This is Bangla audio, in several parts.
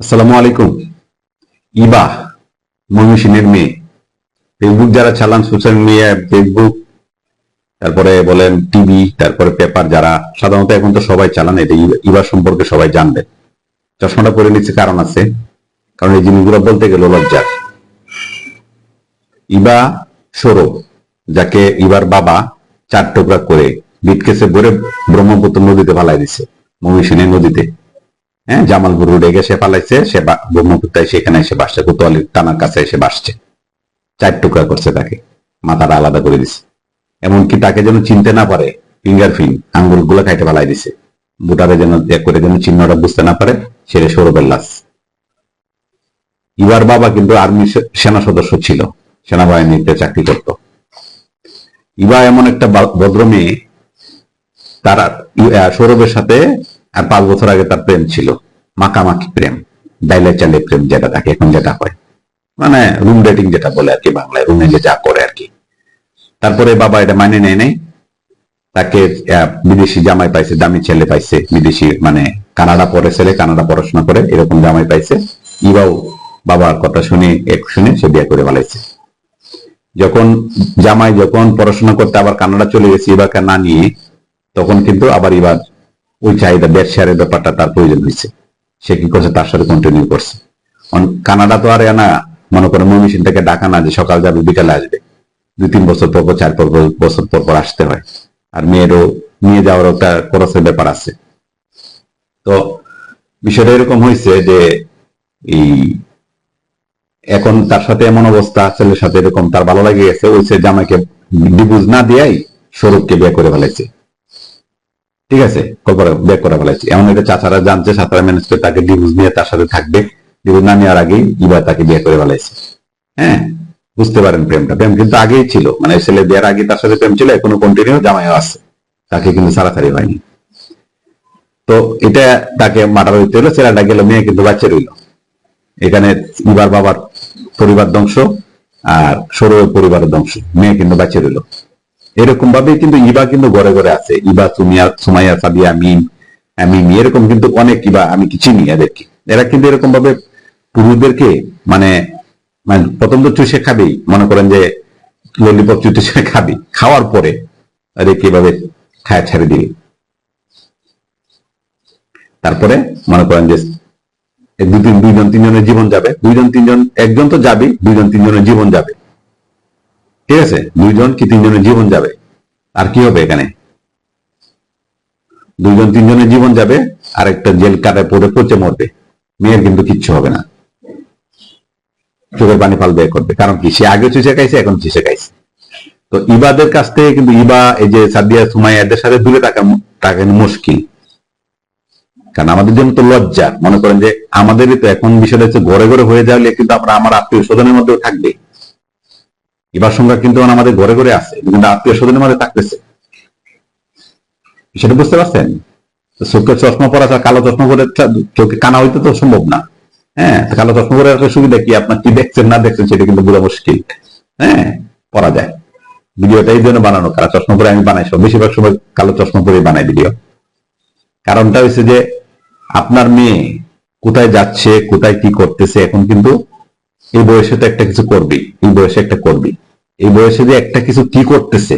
আসসালামু আলাইকুম। ইবা, ময়মনসিংহের মেয়ে। ফেসবুক যারা চালান সোশ্যাল মিডিয়া ফেসবুক তারপরে বলেন টিভি তারপরে পেপার যারা, সাধারণত এখন তো সবাই চালান, এটা ইবা সম্পর্কে সবাই জানবে। চশমাটা পরে নিচ্ছে কারণ আছে, কারণ এই জিনিসগুলো বলতে গেলে লজ্জার ইবা সৌরভ, যাকে ইবার বাবা চার টুকরা করে বিটকেসে ভরে ব্রহ্মপুত্র নদীতে ফালাই দিছে, ময়মনসিংহের নদীতে। হ্যাঁ জামালপুর রোডে সে পালাইছে, সে ব্রহ্মপুত্রায় সেখানে এসে বাসছে কোতোয়ালির টানার কাছে এসে বাসছে। চার টুকরা করছে তাকে, মাথাটা আলাদা করে দিছে। এমনকি তাকে যেন চিনতে না পারে ফিঙ্গার প্রিন্ট আঙ্গুলগুলো খাইতে পালাই দিছে। বুটারে যেন এক করে যেন চিহ্নটা বুঝতে না পারে সেটা সৌরভের লাশ। ইবার বাবা কিন্তু আর্মি সেনা সদস্য ছিল, সেনাবাহিনীতে চাকরি করত। ইবা এমন একটা ভদ্র মেয়ে, তারা সৌরভের সাথে আর পাঁচ বছর আগে তার প্রেম ছিল, মাখামাখি প্রেম, ডাইলে চালে প্রেম যেটা থাকে, এখন যেটা হয়। মানে রুম ডেটিং যেটা বলে আর কি বাংলায় রুমে যে যা করে আর কি। তারপরে বাবা এটা মানে নেয় নাই। তাকে বিদেশি জামাই পাইছে, দামি ছেলে পাইছে, বিদেশি মানে কানাডা পরে ছেলে, কানাডা পড়াশোনা করে, এরকম জামাই পাইছে। ইবাও বাবার কথা শুনে, এক শুনে সে বিয়ে করে ফেলাইছে। যখন জামাই যখন পড়াশোনা করতে আবার কানাডা চলে গেছে, ইবাকে না নিয়ে, তখন কিন্তু আবার এবার ওই চাহিদা ব্যবসায়ের ব্যাপারটা তার প্রয়োজন হয়েছে। সে কি করছে? তার সাথে কন্টিনিউ করছে। কানাডা তো আর না, মনে করে মমিশিন থেকে ডাকা না যে সকাল যাবে, বিকালে আসবে। দুই তিন বছর পর চার পর বছর পর পর আসতে হয়। আর মেয়েরও, নিয়ে যাওয়ার একটা খরচের ব্যাপার আছে। তো বিষয়টা এরকম হয়েছে যে এই এখন তার সাথে এমন অবস্থা, ছেলের সাথে এরকম, তার ভালো লাগে গেছে। ওই সে জামাইকে ডিভোর্স না দিয়াই স্বরূপকে বিয়ে করে ফেলাইছে ঠিক আছে কলপরে বিয়ে করে ফেলাইছে এমন এটা চাচারা জানছে চাচারা ম্যানেজ করে তাকে ডিভোর্স নিয়ে তার সাথে থাকবে। ডিভোর্স না নেওয়ার আগেই ইবার তাকে বিয়ে করে ফেলাইছে। হ্যাঁ বুঝতে পারেন প্রেমটা। প্রেম কিন্তু আগেই ছিল। মানে ছেলে বিয়ের আগে তার সাথে প্রেম ছিল, এখনও কন্টিনিউ জামাইও আছে। তাকে কিন্তু সারাসারি হয়নি। তো এটা তাকে মাটার হইতে হলো, ছেলেটা গেল, মেয়ে কিন্তু বাচ্চা রইল। এখানে ইবার বাবার পরিবার ধ্বংস আর সৌরভের পরিবারের ধ্বংস, মেয়ে কিন্তু বাচ্চা রইল। এরকম ভাবে কিন্তু ইবা কিন্তু ঘরে ঘরে আছে। ইবা, সুমিয়া, সুমাইয়া, সাবিয়া, মিম মিম এরকম কিন্তু অনেক ইবা আমি কি চিনি এদেরকে। এরা কিন্তু এরকম ভাবে পুরুষদেরকে মানে মানে প্রথম তো চুষে খাবেই। মনে করেন যে ললিপপ চুষে খাবি। খাওয়ার পরে আরে কীভাবে খায়া ছেড়ে দিবি। তারপরে মনে করেন যে দুদিন দুইজন, তিনজনের জীবন যাবে। দুইজন, তিনজন, একজন তো যাবে দুইজন, তিনজনের জীবন যাবে। ঠিক আছে? দুইজন কি তিনজনের জীবন যাবে? আর কি হবে এখানে? দুইজন তিনজনের জীবন যাবে আর একটা জেল কাটায় পড়ে পচে মরবে। মেয়ের কিন্তু কিচ্ছু হবে না। চোখের পানি ফাল বের করবে। কারণ কি? সে আগে চুষে খাইছে এখন চুষে খাইছে তো ইবাদের কাছ থেকে কিন্তু ইবা, এই যে সাদিয়া সুমাইয়া এদের সাথে দূরে থাকা থাকা মুশকিল। কারণ আমাদের জন্য তো লজ্জা। মনে করেন যে আমাদেরই তো এখন বিষয়টা হচ্ছে ঘরে ঘরে হয়ে যাওয়ালে কিন্তু আমরা, আমার আত্মীয় স্বজনের মধ্যেও থাকবে। এবার সংখ্যা কিন্তু আমাদের ঘরে ঘরে আছে কিন্তু আত্মীয় স্বজনের মধ্যে থাকতেছে। সেটা বুঝতে পারছেন? তো চোখে চশমা পরা কালো চশমা পরে চোখে কানা হইতে তো সম্ভব না। হ্যাঁ কালো চশমা পরে একটা সুবিধা কি? আপনার কি দেখছেন না দেখছেন সেটা কিন্তু বোঝা মুশকিল। হ্যাঁ পরা যায়। ভিডিওটা এই জন্য বানানো। কালো চশমা পরে আমি বানাই সব। বেশিরভাগ সময় কালো চশমা পরে বানাই ভিডিও কারণটা হচ্ছে যে আপনার মেয়ে কোথায় যাচ্ছে, কোথায় কি করতেছে, এখন কিন্তু এই বয়সে তো একটা কিছু করবি এই বয়সে একটা করবি এই বয়সে যে একটা কিছু কি করতেছে,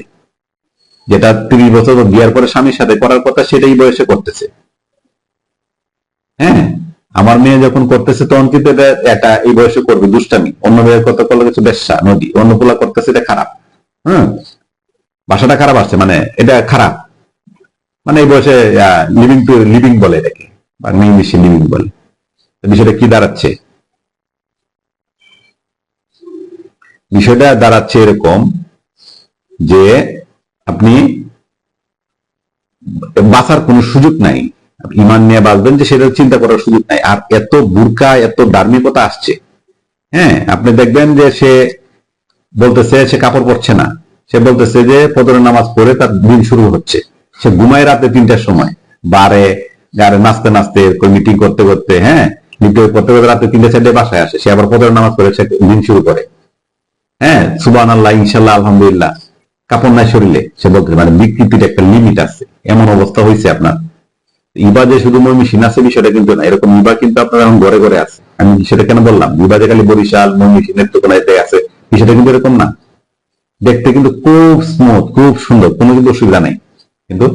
যেটা তিরিশ বছর বিয়ার পরে স্বামীর সাথে করার কথা সেটাই বয়সে করতেছে। হ্যাঁ? আমার মেয়ে যখন করতেছে তখন কিন্তু এটা এই বয়সে করবে, দুষ্টামি। অন্য মেয়ের কথা করলে কিছু বেশ্যা, নদী। অন্য পোলা করতেছে এটা খারাপ। হ্যাঁ? ভাষাটা খারাপ আসছে মানে এটা খারাপ। মানে এই বয়সে লিভিং টু লিভিং বলে এটাকে, বা ইংলিশে লিভিং বলে। বিষয়টা কি দাঁড়াচ্ছে? বিষয়টা দাঁড়াচ্ছে এরকম যে আপনি বাঁচার কোনো সুযোগ নাই। ইমান নিয়ে বাঁচবেন যে সেটা চিন্তা করার সুযোগ নাই। আর এত বুরকা, এত ধার্মিকতা আসছে। হ্যাঁ আপনি দেখবেন যে সে বলতেছে, সে কাপড় পরছে না। সে বলতেছে যে পদরের নামাজ পড়ে তার দিন শুরু হচ্ছে। সে ঘুমায় রাতে তিনটার সময়। বারে গারে নাচতে নাচতে মিটিং করতে করতে হ্যাঁ করতে করতে রাতে তিনটা চারটে বাসায় আসে। সে আবার পদরের নামাজ পড়ে, সে দিন শুরু করে। হ্যাঁ সুবান আল্লাহ ইনশাল্লাহ, আলহামদুলিল্লাহ। কাপড় নাই শরীরে সে বলতে মানে বিকৃতির একটা লিমিট আছে। এমন অবস্থা হয়েছে আপনার। ইবা যে শুধু ময়মনসিংহ আছে, বিষয়টা কিন্তু না। এরকম ইবা কিন্তু আপনার এখন ঘরে ঘরে আছে। আমি সেটা কেন বললাম? ইবা যে খালি বরিশাল ময়মনসিংহের দোকানে আছে, বিষয়টা কিন্তু এরকম না। দেখতে কিন্তু খুব স্মুথ খুব সুন্দর, কোনো কিন্তু অসুবিধা নেই। কিন্তু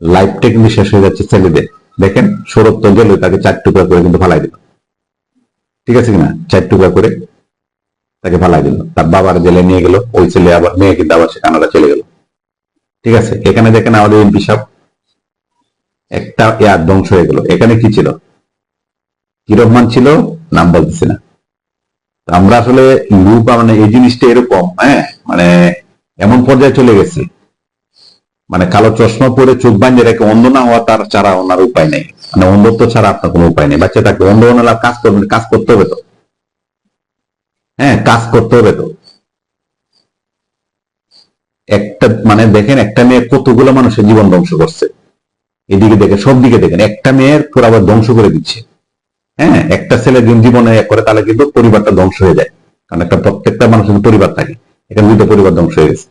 লাইফটা কিন্তু শেষ হয়ে যাচ্ছে ছেলেদের। দেখেন, সৌরভ তো গেল, তাকে চার টুকরা করে কিন্তু ফালাই দিল। ঠিক আছে কিনা? চার টুকরা করে। তাকে ফালাই দিল। তার বাবার জেলে নিয়ে গেল, ওই ছেলে আবার মেয়ে, কিন্তু আবার সে কানাডা চলে গেল। ঠিক আছে? এখানে দেখেন আমাদের এমপি সাহেব একটা ইয়ার ধ্বংস হয়ে গেল। এখানে কি ছিল? কি রহমান ছিল? নাম বলতেছি না। আমরা আসলে লুপ মানে এই জিনিসটা এরকম হ্যাঁ? মানে এমন পর্যায়ে চলে গেছে। মানে কালো চশমা পরে চোখ বাঁধিয়ে রেখে অন্ধ না হওয়া তার ছাড়া ওনার উপায় নেই। মানে অন্ধত্ব ছাড়া আপনার কোনো উপায় নেই। বাচ্চা থাকবে, অন্ধ আর কাজ করবেন কাজ করতে হবে তো। হ্যাঁ কাজ করতে হবে তো। একটা মানে দেখেন, একটা মেয়ে কতগুলো মানুষের জীবন ধ্বংস করছে। এদিকে দেখেন, সব দিকে দেখেন, একটা মেয়ের পুরো আবার ধ্বংস করে দিচ্ছে। হ্যাঁ একটা ছেলে দিন জীবনে এক করে, তাহলে কিন্তু পরিবারটা ধ্বংস হয়ে যায়। কারণ একটা প্রত্যেকটা মানুষের পরিবার থাকে, এখানে দুইটা পরিবার ধ্বংস হয়ে গেছে।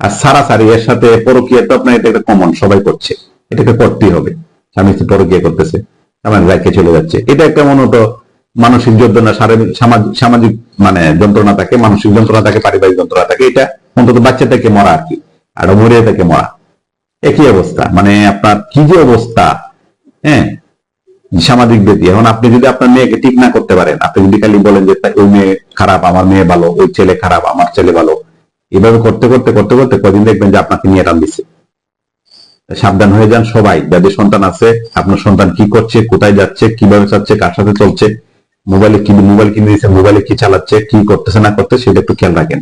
আর সারা সারি এর সাথে পরকীয়া তো আপনার, এটা একটা কমন সবাই করছে। এটাকে করতেই হবে। স্বামী পরকীয়া করতেছে আমার রাইকে চলে যাচ্ছে। এটা একটা মনত মানসিক যন্ত্রণা সামাজিক মানে যন্ত্রণা থাকে, মানসিক যন্ত্রণা থাকে, পারিবারিক যন্ত্রণা থাকে, এটা অন্তত বাচ্চা থেকে মরা আর কি, আর মরিয়া থেকে মরা। একই অবস্থা মানে আপনার কি যে অবস্থা হ্যাঁ? সামাজিক ব্যক্তি, এখন আপনি যদি আপনার মেয়েকে ঠিক না করতে পারেন, আপনি যদি খালি বলেন যে ওই মেয়ে খারাপ, আমার মেয়ে ভালো ওই ছেলে খারাপ, আমার ছেলে ভালো, এভাবে করতে করতে করতে করতে কদিন দেখবেন যে আপনাকে নিয়ে টান দিচ্ছে সাবধান হয়ে যান সবাই, যাদের সন্তান আছে, আপনার সন্তান কি করছে, কোথায় যাচ্ছে, কীভাবে যাচ্ছে কার সাথে চলছে মোবাইলে কি মোবাইল কিনে দিচ্ছে মোবাইলে কি চালাচ্ছে, কি করতেছে, না করতে সেটা একটু খেয়াল রাখেন।